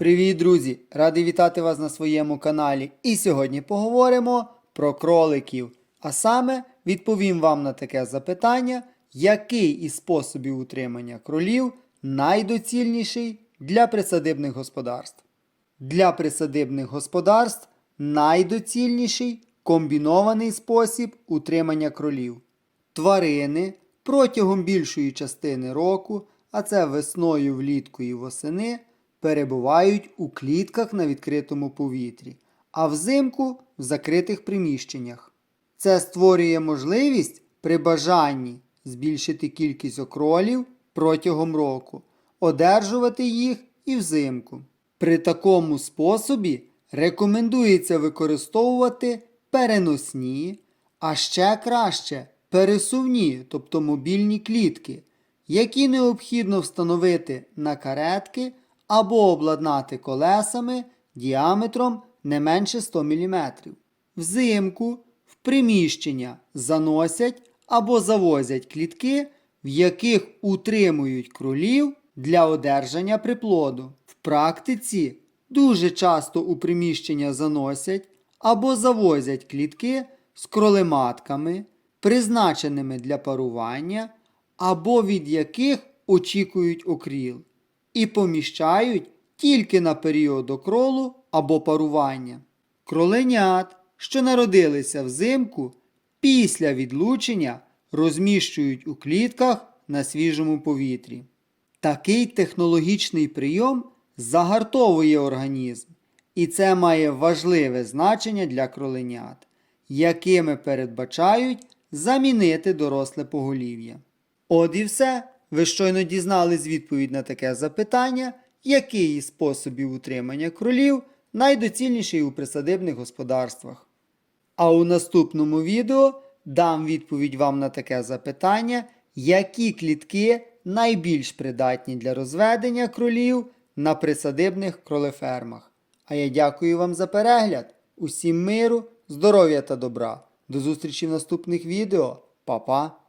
Привіт, друзі! Радий вітати вас на своєму каналі. І сьогодні поговоримо про кроликів. А саме відповім вам на таке запитання, який із способів утримання кролів найдоцільніший для присадибних господарств. Для присадибних господарств найдоцільніший комбінований спосіб утримання кролів. Тварини протягом більшої частини року, а це весною, влітку і восени, перебувають у клітках на відкритому повітрі, а взимку в закритих приміщеннях. Це створює можливість при бажанні збільшити кількість окролів протягом року, одержувати їх і взимку. При такому способі рекомендується використовувати переносні, а ще краще пересувні, тобто мобільні клітки, які необхідно встановити на каретки або обладнати колесами діаметром не менше 100 мм. Взимку в приміщення заносять або завозять клітки, в яких утримують кролів для одержання приплоду. В практиці дуже часто у приміщення заносять або завозять клітки з кролематками, призначеними для парування, або від яких очікують окріл, і поміщають тільки на період окролу або парування. Кроленят, що народилися взимку, після відлучення розміщують у клітках на свіжому повітрі. Такий технологічний прийом загартовує організм, і це має важливе значення для кроленят, якими передбачають замінити доросле поголів'я. От і все. Ви щойно дізнались відповідь на таке запитання, який із способів утримання кролів найдоцільніший у присадибних господарствах. А у наступному відео дам відповідь вам на таке запитання, які клітки найбільш придатні для розведення кролів на присадибних кролефермах. А я дякую вам за перегляд. Усім миру, здоров'я та добра. До зустрічі в наступних відео. Па-па!